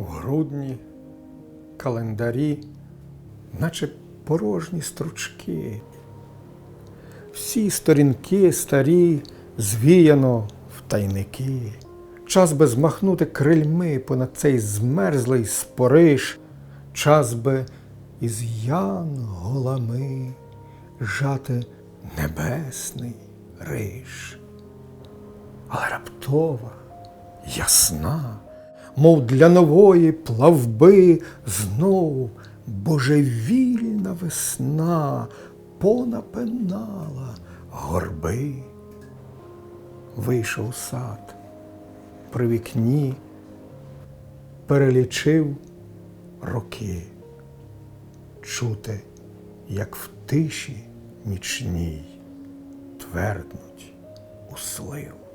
У грудні календарі, наче порожні стручки. Всі сторінки старі звіяно в тайники. Час би змахнути крильми понад цей змерзлий спориш, час би із янголами жати небесний риш. Але раптова, ясна, мов для нової плавби, знов божевільна весна понапинала горби. Вийшов сад, при вікні, перелічив роки, чути, як в тиші нічній тверднуть у сливу.